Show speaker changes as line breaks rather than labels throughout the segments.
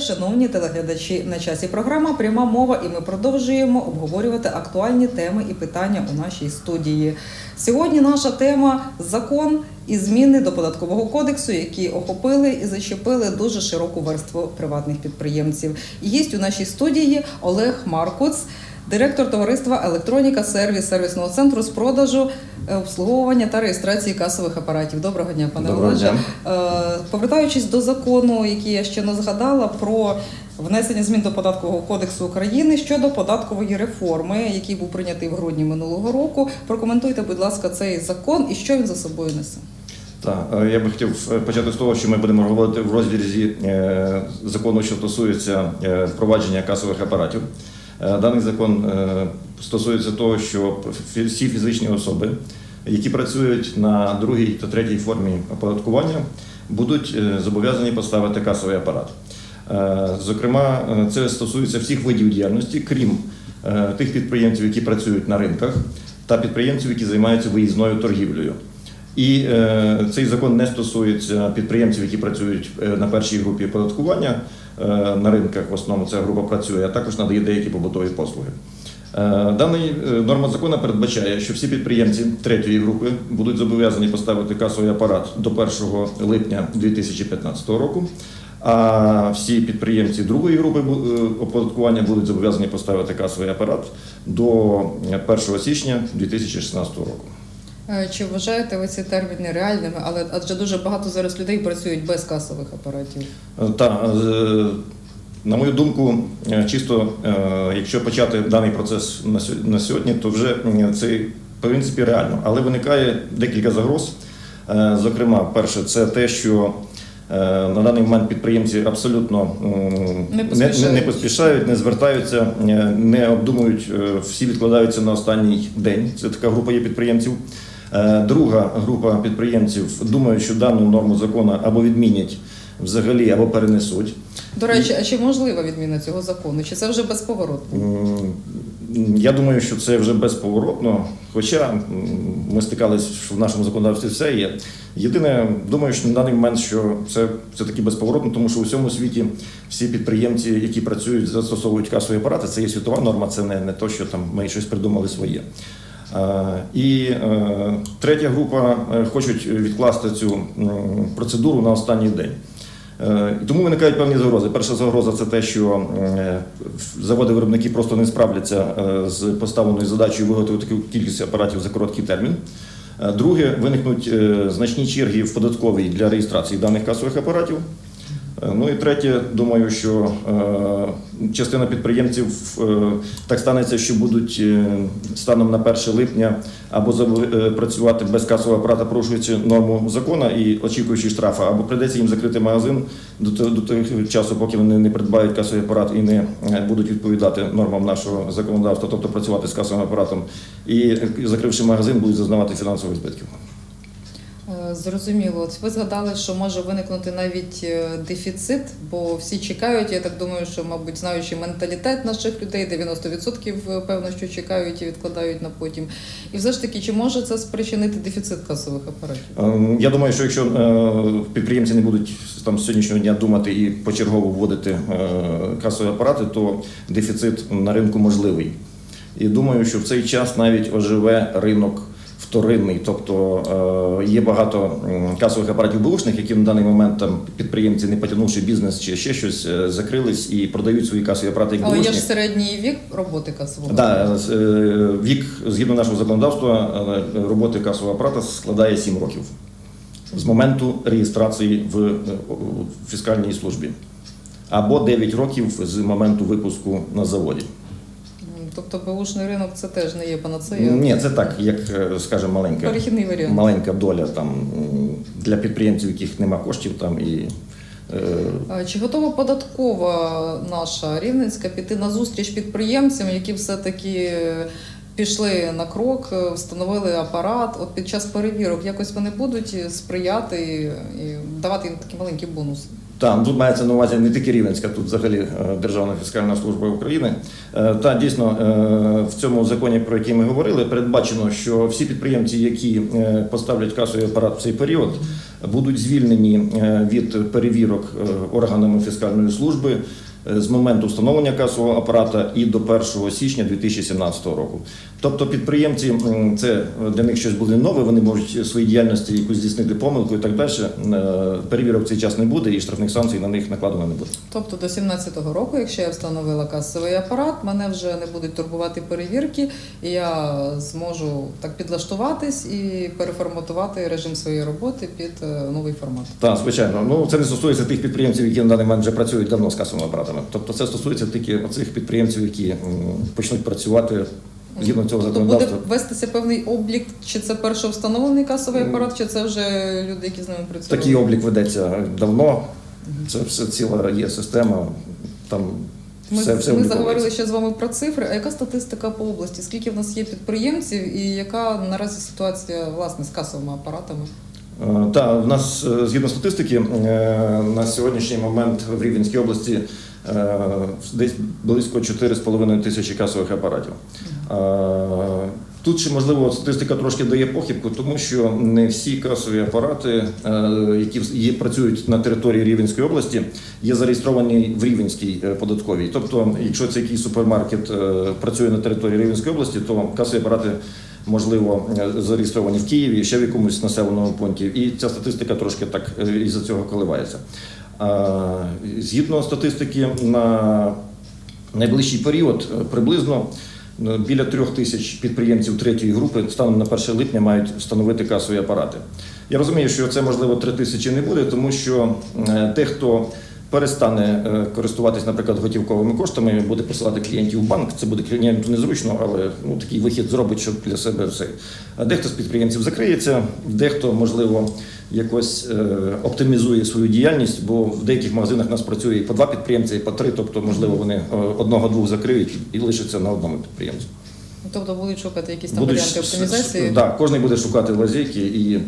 Шановні телеглядачі. На часі програма Пряма мова, і ми продовжуємо обговорювати актуальні теми і питання у нашій студії. Сьогодні наша тема закон і зміни до податкового кодексу, які охопили і зачепили дуже широку верству приватних підприємців. Є у нашій студії Олег Маркуц, директор товариства Електроніка Сервіс сервісного центру з продажу, е, обслуговування та реєстрації касових апаратів. Доброго дня, пане Олеже. Повертаючись до закону, який я ще не згадала, про внесення змін до податкового кодексу України щодо податкової реформи, який був прийнятий в грудні минулого року. Прокоментуйте, будь ласка, цей закон і що він за собою несе.
Так, е, я би хотів е, почати з того, що ми будемо говорити в розрізі е, закону, що стосується впровадження касових апаратів. Е, Даний закон е, стосується того, що всі фізичні особи, які працюють на другій та третій формі оподаткування, будуть е, зобов'язані поставити касовий апарат. Зокрема, це стосується всіх видів діяльності, крім тих підприємців, які працюють на ринках, та підприємців, які займаються виїзною торгівлею. І е, цей закон не стосується підприємців, які працюють на першій групі оподаткування на ринках. В основному ця група працює, а також надає деякі побутові послуги. Е, Даний е, норма закону передбачає, що всі підприємці третьої групи будуть зобов'язані поставити касовий апарат до 1 липня 2015 року. А всі підприємці другої групи е, оподаткування будуть зобов'язані поставити касовий апарат до 1 січня 2016 року.
Е, Чи вважаєте ви ці терміни реальними? Але адже дуже багато зараз людей працюють без касових апаратів.
Так, на мою думку, е, чисто е, якщо почати даний процес на сьо- на сьогодні, то вже це в принципі реально. Але виникає декілька загроз. Е, Зокрема, перше, це те, що е, на даний момент підприємці абсолютно
Не поспішають.
не, не поспішають, не звертаються, е, не обдумують, е, всі відкладаються на останній день. Це така група є підприємців. Е, Друга група підприємців думають, що дану норму закону або відмінять взагалі, або перенесуть.
До речі, а чи можлива відміна цього закону? Чи це вже безповоротно?
Я думаю, що це вже безповоротно. Хоча ми стикалися, що в нашому законодавстві все є. Єдине, думаю, що на даний момент що це, це таки безповоротно, тому що у всьому світі всі підприємці, які працюють, застосовують касові апарати, це є світова норма, це не, не то, що там ми щось придумали своє. Е, І е, третя група е, хочуть відкласти цю процедуру на останній день. Тому виникають певні загрози. Перша загроза це те, що заводи-виробники просто не справляться з поставленою задачею виготовити таку кількість апаратів за короткий термін. Друге, виникнуть значні черги в податковій для реєстрації даних касових апаратів. Е, Ну і третє, думаю, що е, частина підприємців е, так станеться, що будуть станом на 1 липня або працювати без касового апарата, порушуючи норму закону і очікуючи штрафа, або прийдеться їм закрити магазин до, того- часу, поки вони не придбають касовий апарат і не будуть відповідати нормам нашого законодавства, тобто працювати з касовим апаратом, і закривши магазин, будуть зазнавати фінансових збитків.
Зрозуміло. От ви згадали, що може виникнути навіть е, дефіцит, бо всі чекають. Я так думаю, що, мабуть, знаючи менталітет наших людей, 90% е, певно, що чекають і відкладають на потім. І все ж таки, чи може це спричинити дефіцит касових апаратів?
Ем, Я думаю, що якщо е, підприємці не будуть там з сьогоднішнього дня думати і почергово вводити касові апарати, то дефіцит на ринку можливий. І думаю, що в цей час навіть оживе ринок вторинний, тобто е, є багато касових апаратів бушних, які на даний момент там підприємці, не потягнувши бізнес чи ще щось, е, закрились і продають свої касові апарати як
Але є ж середній вік роботи касового
Да,
апарату.
е, вік згідно нашого законодавства роботи касового апарата складає 7 років з моменту реєстрації в фіскальній службі або 9 років з моменту випуску на заводі.
Тобто беушний ринок це теж не є панацея.
Ні, це так, як е, скажімо, маленька,
Перехідний варіант.
маленька доля там для підприємців, яких нема коштів там і. е,
Чи готова податкова наша рівненська піти на зустріч підприємцям, які все-таки пішли на крок, встановили апарат? От під час перевірок якось вони будуть сприяти і давати їм такі маленькі бонуси?
Там тут мається на увазі не тільки Рівненська, тут взагалі е, Державна фіскальна служба України. Е, Та дійсно е, в цьому законі, про який ми говорили, передбачено, що всі підприємці, які поставлять касовий апарат в цей період, будуть звільнені від перевірок органами фіскальної служби з моменту встановлення касового апарата і до 1 січня 2017 року. Тобто підприємці це для них щось буде нове, вони можуть в своїй діяльності якусь здійснити помилку і так далі. Е, Перевірок цей час не буде і штрафних санкцій на них накладено не буде.
Тобто до 17-го року, якщо я встановила касовий апарат, мене вже не будуть турбувати перевірки, і я зможу так підлаштуватись і переформатувати режим своєї роботи під е, новий формат.
Так, звичайно. Ну це не стосується тих підприємців, які на даний момент вже працюють давно з касовими апаратами. Тобто це стосується тільки цих підприємців, які почнуть працювати згідно цього
Тобто буде
законодавства.
вестися певний облік, чи це першо встановлений касовий апарат, чи це вже люди, які з ними працюють.
Такий облік ведеться давно. Це все ціла є система. Там
Ми,
все, все
ми
обліковується.
заговорили ще з вами про цифри. А яка статистика по області? Скільки в нас є підприємців, і яка наразі ситуація власне з касовими апаратами?
Е, Та в нас е, згідно статистики е, на сьогоднішній момент в Рівненській області е, десь близько 4,5 тисячі касових апаратів. Е, Тут ще можливо статистика трошки дає похибку, тому що не всі касові апарати, е, які є, працюють на території Рівненської області, є зареєстровані в Рівненській е, податковій. Тобто, якщо це якийсь супермаркет працює на території Рівненської області, то касові апарати можливо зареєстровані в Києві, ще в якомусь населеному пункті, і ця статистика трошки так е, із-за цього коливається. Згідно статистики, на найближчий період приблизно біля трьох тисяч підприємців третьої групи станом на 1 липня мають встановити касові апарати. Я розумію, що це можливо три тисячі не буде, тому що е, дехто перестане е, користуватись, наприклад, готівковими коштами, буде посилати клієнтів в банк. Це буде клієнту незручно, але ну такий вихід зробить, щоб для себе все. А Дехто з підприємців закриється, дехто можливо якось е, оптимізує свою діяльність, бо в деяких магазинах у нас працює і по два підприємці, і по три, тобто, можливо, вони е, одного-двох закриють і лишаться на одному підприємці.
Тобто будуть шукати якісь там
Будуть
варіанти оптимізації? Так.
Да, кожен буде шукати лазейки і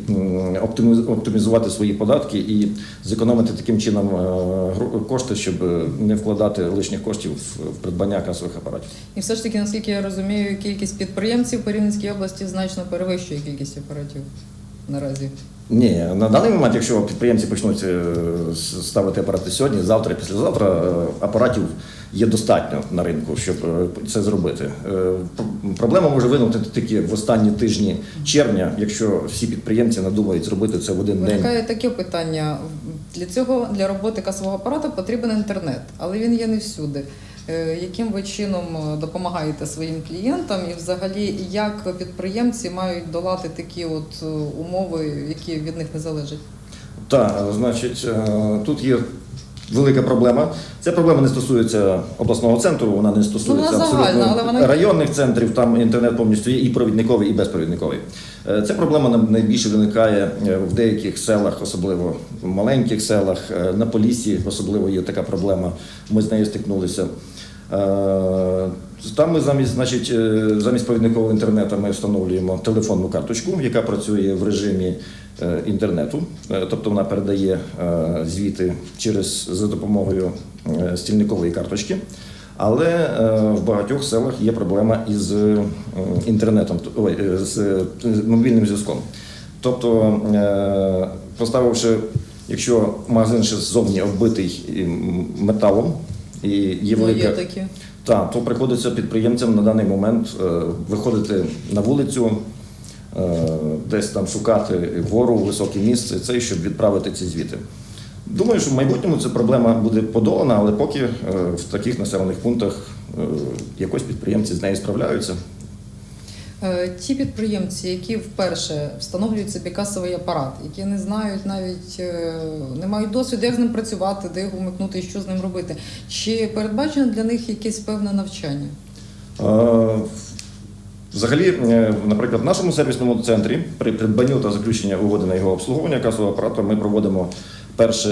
оптимізувати свої податки і зекономити таким чином е, кошти, щоб не вкладати лишніх коштів в в придбання касових апаратів.
І все ж таки, наскільки я розумію, кількість підприємців по Рівненській області значно перевищує кількість апаратів наразі.
Ні, на даний момент, якщо підприємці почнуть е, ставити апарати сьогодні, завтра, післязавтра е, апаратів є достатньо на ринку, щоб е, це зробити. Проблема може виникнути тільки в останні тижні червня, якщо всі підприємці надумають зробити це в один день.
Виникає таке питання. Для цього для роботи касового апарату потрібен інтернет, але він є не всюди. Е, Яким ви чином е, допомагаєте своїм клієнтам, і взагалі як підприємці мають долати такі от е, умови, які від них не залежать?
Так, значить, тут є велика проблема. Ця проблема не стосується обласного центру, вона не стосується
Вона загальна,
абсолютно
вона-
районних центрів. Там інтернет повністю є і провідниковий, і безпровідниковий. Ця проблема нам найбільше виникає в деяких селах, особливо в маленьких селах. На Поліссі особливо є така проблема. Ми з нею стикнулися. Е, Там ми замість, значить, е, замість провідникового інтернету ми встановлюємо телефонну карточку, яка працює в режимі е, інтернету, тобто вона передає звіти через за допомогою стільникової карточки. Але в багатьох селах є проблема із інтернетом, з мобільним зв'язком. Тобто, поставивши, якщо магазин ще ззовні оббитий металом і є
Ну, є такі.
так, то приходиться підприємцям на даний момент е, виходити на вулицю, е, десь там шукати гору, високе місце, це щоб відправити ці звіти. Думаю, що в майбутньому ця проблема буде подолана, але поки е, в таких населених пунктах е, якось підприємці з нею справляються.
Е, Ті підприємці, які вперше встановлюють собі касовий апарат, які не знають навіть е, не мають досвіду, як з ним працювати, де його вмикнути що з ним робити. Чи передбачено для них якесь певне навчання?
Е, Взагалі, наприклад, в нашому сервісному центрі при придбанню та заключенні угоди на його обслуговування касового апарату ми проводимо перше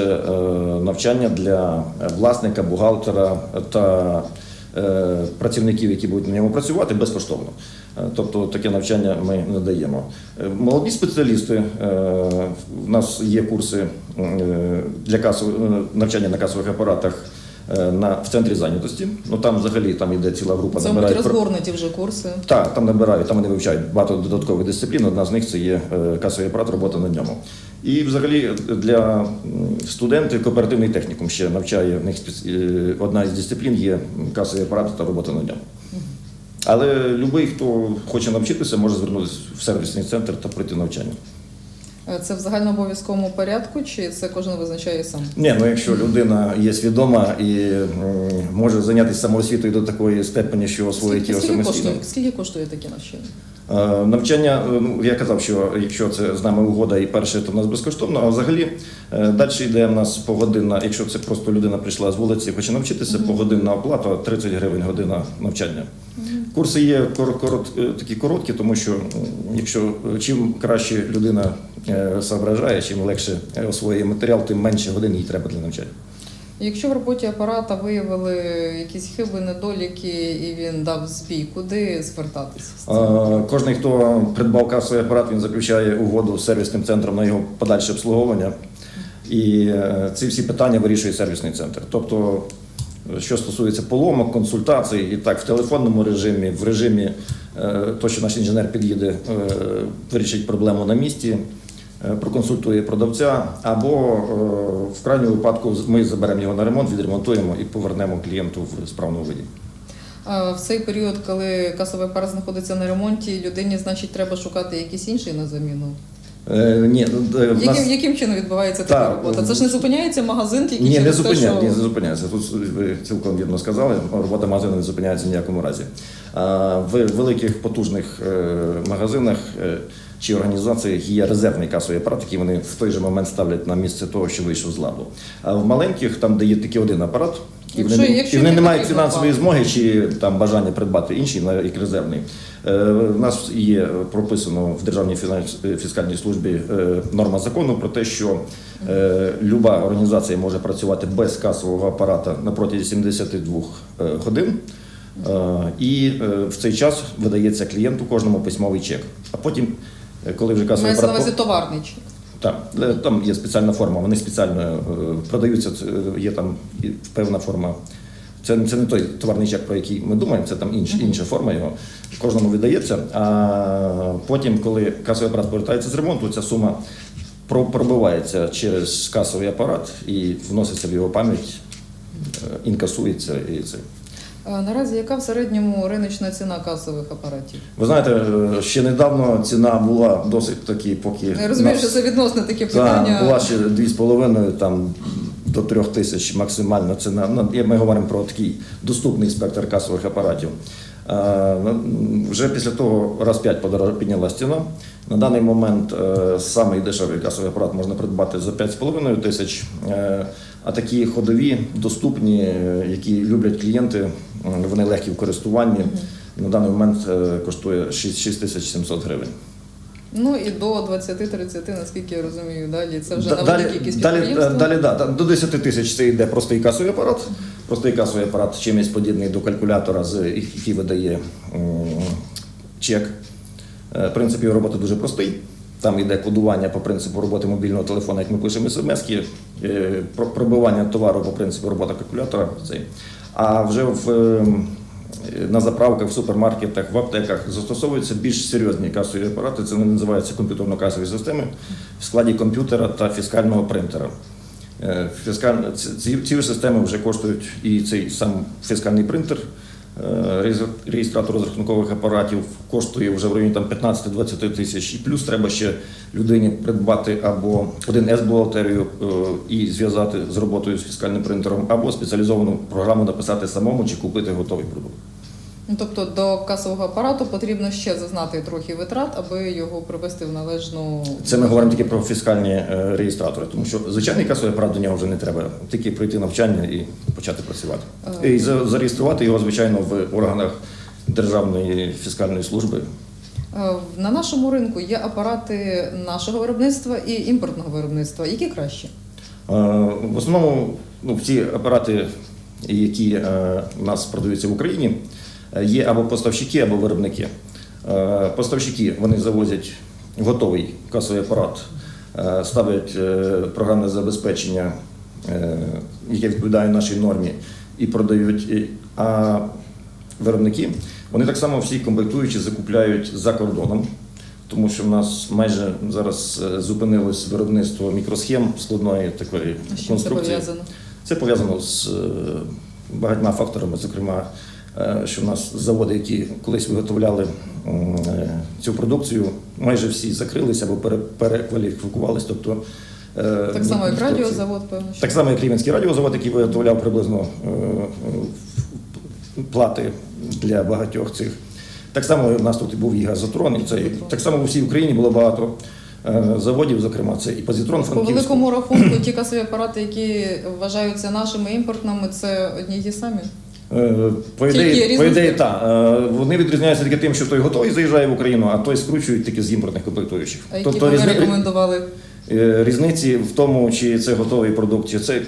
навчання для власника, бухгалтера та працівників, які будуть на ньому працювати, безкоштовно. Е, Тобто таке навчання ми надаємо. даємо. Молоді спеціалісти, е, в нас є курси е, для касов... е, навчання на касових апаратах е, на, в центрі зайнятості. Ну там взагалі там іде ціла група,
Це
набирають
розгорнуті вже курси.
так, там набирають, там вони вивчають багато додаткових дисциплін. Одна з них це є е, касовий апарат, робота на ньому. І взагалі для студентів кооперативний технікум ще навчає в них е, одна із дисциплін є касовий апарат та робота на ньому. Але будь-який, хто хоче навчитися, може звернутися в сервісний центр та пройти навчання.
Е, Це в загальнообов'язковому порядку, чи це кожен визначає сам?
Ні, ну якщо людина є свідома і може зайнятися самоосвітою до такої степені, що освоїть
скільки,
самостійно.
коштує, скільки коштує таке навчання?
Е, Навчання, е, ну я казав, що якщо це з нами угода і перше, то в нас безкоштовно. А взагалі далі йде в нас погодинна, якщо це просто людина прийшла з вулиці, і хоче навчитися, погодинна оплата 30 гривень година навчання. Курси є кор- корот, е, такі короткі, тому що якщо е, чим краще людина соображає, чим легше е, освоює матеріал, тим менше годин їй треба для навчання.
Якщо в роботі апарата виявили якісь хиби, недоліки і він дав збій, куди звертатися?
Е, Кожен, хто придбав касовий апарат, він заключає угоду з сервісним центром на його подальше обслуговування. І е, ці всі питання вирішує сервісний центр. Тобто, е, що стосується поломок, консультацій, і так в телефонному режимі, в режимі е, то, що наш інженер під'їде, е, вирішить проблему на місці, е, проконсультує продавця, або е, в крайньому випадку ми заберемо його на ремонт, відремонтуємо і повернемо клієнту в справному виді.
А в цей період, коли касовий апарат знаходиться на ремонті, людині, значить, треба шукати якийсь інший на заміну.
Е, Ні, ну, е, в нас...
Яким, яким чином відбувається така
Так,
робота? Це ж не зупиняється магазин, тільки
Ні, не
через те,
зупиняється,
що...
ні, не зупиняється. Тут ви цілком вірно сказали, робота магазину не зупиняється в ніякому разі. А В великих потужних е, магазинах е, чи організаціях є резервний касовий апарат, який вони в той же момент ставлять на місце того, що вийшов з ладу. А в маленьких, там, де є тільки один апарат, і вони,
Якщо- якщо
і вони
не
мають фінансової змоги чи там бажання придбати інший, як резервний. Е, У нас є прописано в Державній фіскальній службі е, норма закону про те, що е, люба організація може працювати без касового апарата на протязі 72 е, годин. Е, І е, в цей час видається клієнту кожному письмовий чек. А потім, е, коли вже касовий
Мається на увазі товарний чек.
Так, е, там є спеціальна форма, вони спеціально е, продаються, е, є там певна форма. Це, це не той товарний чек, про який ми думаємо, це там інш, інша форма його. Кожному видається. А потім, коли касовий апарат повертається з ремонту, ця сума пробивається через касовий апарат і вноситься в його пам'ять, інкасується і це.
А наразі яка в середньому риночна ціна касових апаратів?
Ви знаєте, е, ще недавно ціна була досить таки, поки
Я розумію,
нас-
що це відносне таке
Так,
питання.
була ще 2,5 там до 3 тисяч максимально ціна. Ну, ми говоримо про такий доступний спектр касових апаратів. Е, Вже після того раз 5 подорож підняла ціна. На даний момент е, самий дешевий касовий апарат можна придбати за 5,5 тисяч. Е, А такі ходові, доступні, е, які люблять клієнти, вони легкі в користуванні. На даний момент е, коштує 6 6700 гривень.
Ну і до 20-30, наскільки я розумію, далі це вже на
Далі,
великі якісь
далі, далі, да, до 10 тисяч це йде простий касовий апарат. Простий касовий апарат чимось подібний до калькулятора, з- який видає чек. Е, Принцип його роботи дуже простий. Там йде кодування по принципу роботи мобільного телефону, як ми пишемо смс-ки, е, пробивання товару по принципу роботи калькулятора. А вже в, е, на заправках, в супермаркетах, в аптеках застосовуються більш серйозні касові апарати. Це називаються комп'ютерно-касові системи в складі комп'ютера та фіскального принтера. Е, Фіскаль... ці- Ці, системи вже коштують і цей сам фіскальний принтер, реєстратор розрахункових апаратів коштує вже в районі там 15-20 тисяч. І плюс треба ще людині придбати або 1С бухгалтерію е, і зв'язати з роботою з фіскальним принтером, або спеціалізовану програму написати самому чи купити готовий продукт.
Ну, тобто до касового апарату потрібно ще зазнати трохи витрат, аби його привести в належну.
Це ми говоримо тільки про фіскальні е, реєстратори, тому що звичайний касовий апарат до нього вже не треба, тільки пройти навчання і почати працювати.
Е.
І зареєструвати його, звичайно, в органах Державної фіскальної служби.
Е, На нашому ринку є апарати нашого виробництва і імпортного виробництва. Які краще?
В основному ну, всі апарати, які у нас продаються в Україні, є або поставщики, або виробники. Е, Поставщики вони завозять готовий касовий апарат, е, ставлять е, програмне забезпечення е, яке відповідає нашій нормі, і продають. А виробники вони так само всі комплектуючі закупляють за кордоном. Тому що в нас майже зараз е, зупинилось виробництво мікросхем складної такої
А чим це пов'язано?
Це пов'язано з е, багатьма факторами, зокрема, е, що в нас заводи, які колись виготовляли е, цю продукцію, майже всі закрилися або пере- перекваліфікувалися. Тобто, е,
Так само, як радіозавод, певно. що.
Так само, як Рівенський радіозавод, який виготовляв приблизно е, е, плати для багатьох цих. Так само у нас тут і був і газотрон, і це так само у всій Україні було багато е, заводів, зокрема, це і позитрон
По великому рахунку ті касові апарати, які вважаються нашими імпортними, це одні й ті самі.
Е, По ідеї, по ідеї так. Е, Вони відрізняються тільки тим, що той готовий заїжджає в Україну, а той скручують тільки з імпортних комплектуючих.
А які
Тобто різни-
рекомендували?
е, різниці в тому, чи це готовий продукт, чи це.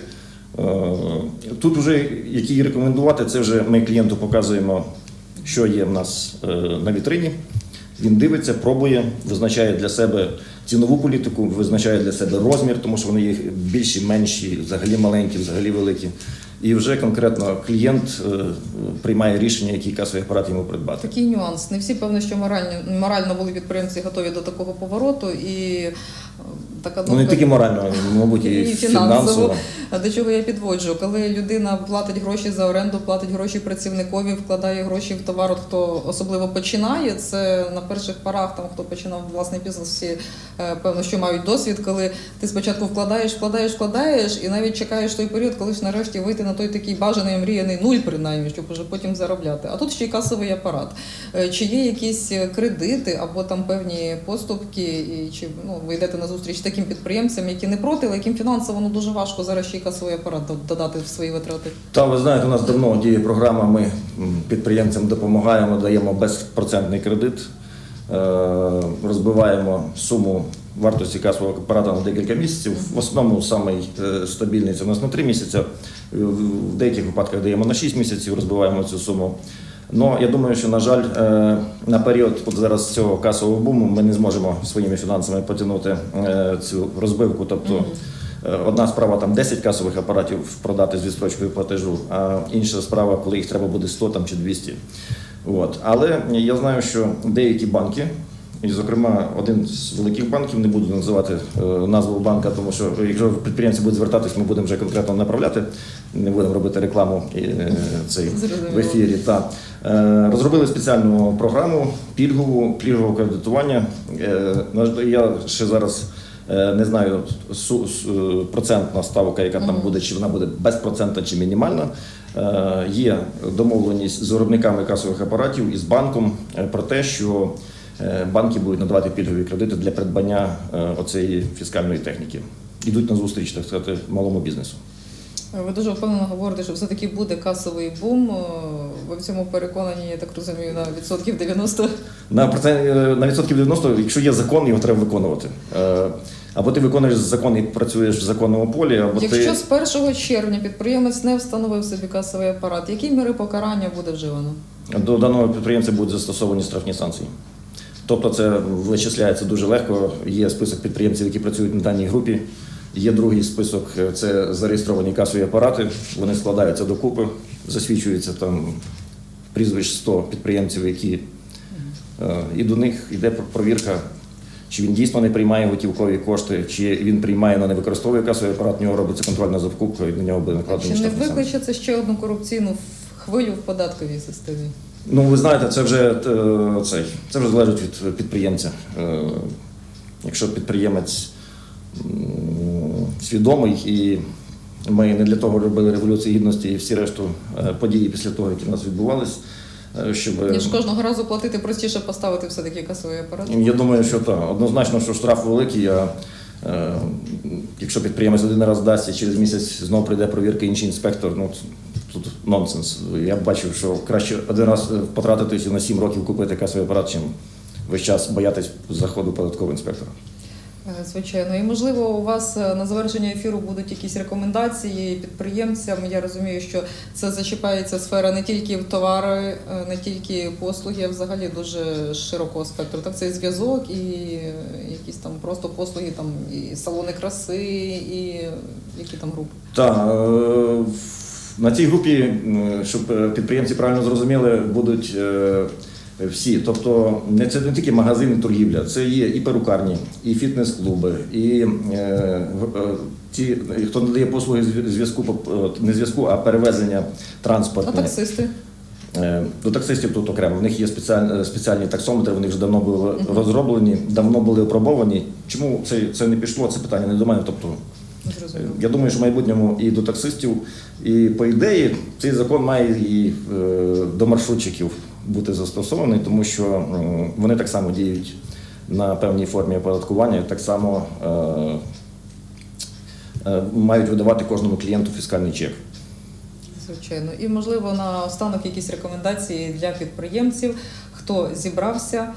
Тут вже які рекомендувати, це вже ми клієнту показуємо, що є в нас на вітрині. Він дивиться, пробує, визначає для себе цінову політику, визначає для себе розмір, тому що вони є більші, менші, взагалі маленькі, взагалі великі. І вже конкретно клієнт е, приймає рішення, який касовий апарат йому придбати.
Такий нюанс. Не всі, певно, що морально, морально були підприємці готові до такого повороту, і така
Ну не
думка-
тільки морально, мабуть, і,
І фінансово. до чого я підводжу? Коли людина платить гроші за оренду, платить гроші працівникові, вкладає гроші в товар, от хто особливо починає, це на перших порах, там хто починав власний бізнес, всі е, певно, що мають досвід, коли ти спочатку вкладаєш, вкладаєш, вкладаєш, і навіть чекаєш той період, коли ж нарешті вийти на той такий бажаний мріяний нуль, принаймні, щоб уже потім заробляти. А тут ще й касовий апарат. Е, Чи є якісь кредити або там певні поступки, і чи ну ви йдете на зустріч таким підприємцям, які не проти, але яким фінансово ну, дуже важко зараз ще й касовий апарат додати в свої витрати?
Та ви знаєте, у нас давно діє програма. Ми підприємцям допомагаємо, даємо безпроцентний кредит, е, розбиваємо суму вартості касового апарата на декілька місяців. В основному самий е, стабільний це у нас на 3 місяці. В деяких випадках даємо на 6 місяців, розбиваємо цю суму. Ну, я думаю, що, на жаль, е, на період от зараз цього касового буму ми не зможемо своїми фінансами потягнути е, цю розбивку. Тобто Е, Одна справа там 10 касових апаратів продати з відстрочкою платежу, а інша справа, коли їх треба буде 100 там, чи 200. От. Але я знаю, що деякі банки, і, зокрема, один з великих банків, не буду називати е, назву банка, тому що якщо підприємці будуть звертатись, ми будемо вже конкретно направляти, не будемо робити рекламу і, е, цей, в ефірі. Та. Е, Розробили спеціальну програму пільгову, пільгового кредитування. Я ще зараз не знаю процентна ставка, яка там буде, чи вона буде безпроцентна чи мінімальна. Є домовленість з виробниками касових апаратів і з банком про те, що банки будуть надавати пільгові кредити для придбання е, оцеї фіскальної техніки. Ідуть на зустріч, так сказати, малому бізнесу.
Ви дуже впевнено говорите, що все-таки буде касовий бум. Е, Ви в цьому переконані, я так розумію, на відсотків 90.
На е, на відсотків 90, якщо є закон, його треба виконувати. Е, Або ти виконуєш закон і працюєш в законному полі, або
Якщо
ти
з 1 червня підприємець не встановив собі касовий апарат, які міри покарання буде вживано?
до даного підприємця будуть застосовані штрафні санкції. Тобто це вичисляється дуже легко. Є список підприємців, які працюють на даній групі. Є другий список е, це зареєстровані касові апарати. Вони складаються докупи, засвідчується там прізвищ 100 підприємців, які е, і до них йде провірка, чи він дійсно не приймає готівкові кошти, чи він приймає, але не використовує касовий апарат, в нього робиться контрольна закупка, і на нього буде накладені
Чи не
штрафні санкції.
викличе це ще одну корупційну хвилю в податковій системі?
Ну, ви знаєте, це вже е, цей, це вже залежить від підприємця. Е, Якщо підприємець свідомий і ми не для того робили революцію гідності і всі решту е, події після того, які в нас відбувались, щоб
Ніж кожного разу платити, простіше поставити все-таки касовий апарат.
я думаю, що так. Однозначно, що штраф великий, а якщо підприємець один раз дасть і через місяць знову прийде провірка інший інспектор, ну тут нонсенс. Я бачив, що краще один раз е, потратитись і на 7 років купити касовий апарат, чим весь час боятись заходу податкового інспектора.
Е, Звичайно, і можливо, у вас е, на завершення ефіру будуть якісь рекомендації підприємцям. Я розумію, що це зачіпається сфера не тільки в товари, не тільки послуги, а взагалі дуже широкого спектру. Так це і зв'язок, і якісь там просто послуги, там і салони краси, і які там групи.
Так, на цій групі, щоб е, підприємці правильно зрозуміли, будуть е, всі. Тобто не це не тільки магазини, торгівля, це є і перукарні, і фітнес-клуби, і е, ті, хто надає послуги зв'я- зв'язку, не зв'язку, а перевезення
А таксисти?
До таксистів тут окремо. В них є спеціальні, спеціальні таксометри, вони вже давно були розроблені, давно були опробовані. Чому це, це не пішло? Це питання не до мене. Тобто. Я думаю, що в майбутньому і до таксистів, і по ідеї цей закон має і е, до маршрутчиків бути застосований, тому що вони так само діють на певній формі оподаткування, так само е, е, мають видавати кожному клієнту фіскальний чек.
Звичайно, і можливо на останок якісь рекомендації для підприємців, хто зібрався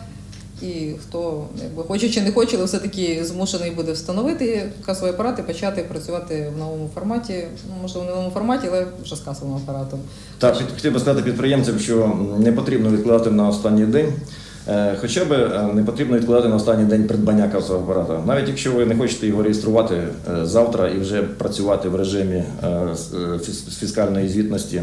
і хто якби хоче чи не хоче, але все-таки змушений буде встановити касовий апарат і почати працювати в новому форматі. Ну можливо, в новому форматі, але вже з касовим апаратом.
Так, під- хотів би сказати підприємцям, що не потрібно відкладати на останній день. Е, Хоча б е, не потрібно відкладати на останній день придбання касового апарата. Навіть якщо ви не хочете його реєструвати е, завтра і вже працювати в режимі фіскальної звітності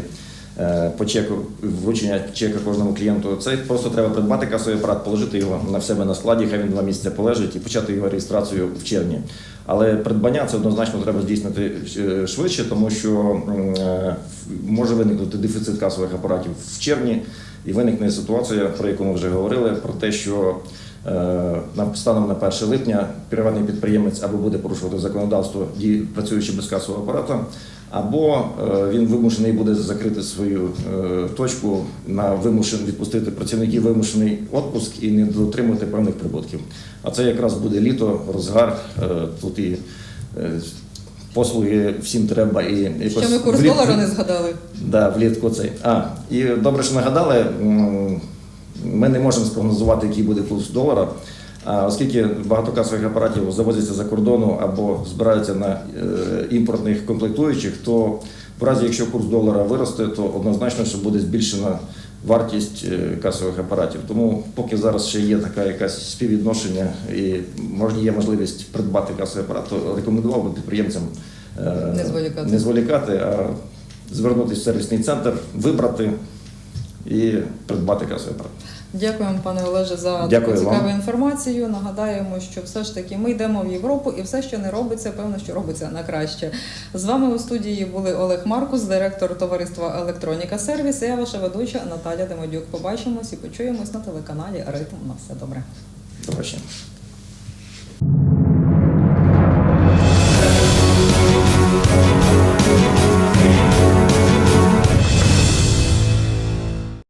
по чеку, вручення чека кожному клієнту, це просто треба придбати касовий апарат, положити його на себе на складі, хай він два місяці полежить і почати його реєстрацію в червні. Але придбання це однозначно треба здійснити е, швидше, тому що е, може виникнути дефіцит касових апаратів в червні, і виникне ситуація, про яку ми вже говорили, про те, що е, станом на 1 липня приватний підприємець або буде порушувати законодавство, працюючи без касового апарата, або е, він вимушений буде закрити свою е, точку на вимушений відпустити працівників вимушений відпуск і не дотримувати певних прибутків. А це якраз буде літо, розгар. е, Тут і послуги всім треба і якось
Ще ми курс
влітку-
долара не згадали.
Да, влітку цей. А, і добре, що нагадали, ми не можемо спрогнозувати, який буде курс долара. А оскільки багато касових апаратів завозяться за кордону або збираються на е, імпортних комплектуючих, то в разі, якщо курс долара виросте, то однозначно, що буде збільшена вартість е, касових апаратів. Тому поки зараз ще є така якась співвідношення і можна є можливість придбати касовий апарат, то рекомендував би підприємцям е,
Не зволікати.
не зволікати, а звернутися в сервісний центр, вибрати і придбати касовий апарат.
Дякуємо, пане Олеже, за
Дякую
таку
вам.
цікаву інформацію. Нагадаємо, що все ж таки ми йдемо в Європу, і все, що не робиться, певно, що робиться на краще. З вами у студії були Олег Маркус, директор товариства Електроніка Сервіс. і Я ваша ведуча Наталя Демодюк. Побачимось і почуємось на телеканалі Ритм. На все добре.
До побачення.